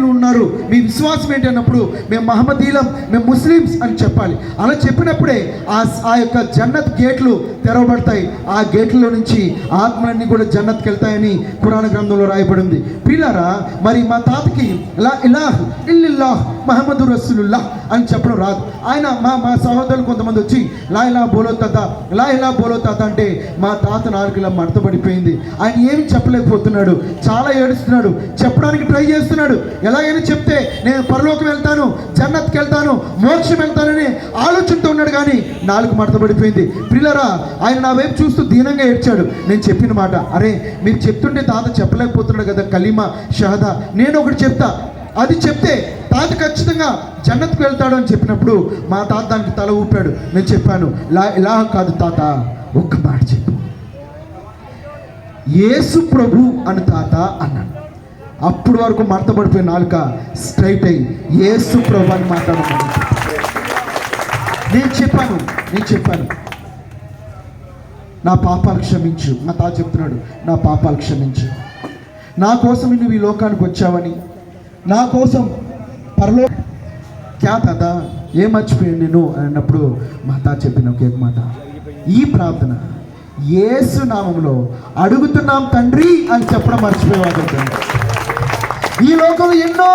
మహమ్మదీయులు ఉన్నారు. మీ విశ్వాసం ఏంటి అన్నప్పుడు మేము మహమ్మదీలం మేము ముస్లిమ్స్ అని చెప్పాలి. అలా చెప్పినప్పుడే ఆ ఆ యొక్క జన్నత్ గేట్లు తెరవబడతాయి. ఆ గేట్లలో నుంచి ఆత్మలన్నీ కూడా జన్నత్కి వెళ్తాయని పురాణ గ్రంథంలో రాయబడింది. పిల్లరా మరి మా తాతకి లా ఇలాహ్ ఇల్లిల్లాహ్ మహమ్మదు రసూలుల్లాహ్ అని చెప్పడం రాదు. ఆయన మా మా సహోదరులు కొంతమంది వచ్చి లా ఇలా బోలో తాత లా ఇలా బోలో తాత అంటే మా తాత నాలుగు ఇలా మడతపడిపోయింది ఆయన ఏమి చెప్పలేకపోతున్నాడు. చాలా ఏడుస్తున్నాడు. చెప్పడానికి ట్రై చేస్తున్నాడు. ఎలాగైనా చెప్తే నేను పరలోకి వెళ్తాను జన్నత్కి వెళ్తాను మోక్షం వెళ్తానని ఆలోచనతో ఉన్నాడు కానీ నాలుగు మడతపడిపోయింది పిల్లరా ఆయన నా వైపు చూస్తూ దీనంగా ఏడ్చాడు. నేను చెప్పిన మాట అరే మీరు చెప్తుంటే తాత చెప్పలేకపోతున్నాడు కదా కలీమ షహదా నేను ఒకటి చెప్తా. అది చెప్తే తాత ఖచ్చితంగా జన్నత్కు వెళ్తాడు అని చెప్పినప్పుడు మా తాత దానికి తల ఊపాడు. నేను చెప్పాను లా ఇలా కాదు తాత ఒక్క మాట చెప్పు. యేసు ప్రభు అని తాత అన్నాడు. అప్పుడు వరకు మడతపడిపోయిన నాలుక స్ట్రైట్ అయ్యి. ఏసు ప్రభు అని మాట్లాడమని నేను చెప్పాను నేను చెప్పాను. నా పాపాలు క్షమించు. మా తాత చెప్తున్నాడు నా పాపాలు క్షమించు. నా కోసం నువ్వు ఈ లోకానికి వచ్చావని. నా కోసం పరలో క్యా తాత ఏం మర్చిపోయాను నేను? అన్నప్పుడు మా తాత చెప్పిన ఒకే మాట. ఈ ప్రార్థన ఏసు నామంలో అడుగుతున్నాం తండ్రి అని చెప్పడం మర్చిపోయేవాడు. ఈ లోకంలో ఎన్నో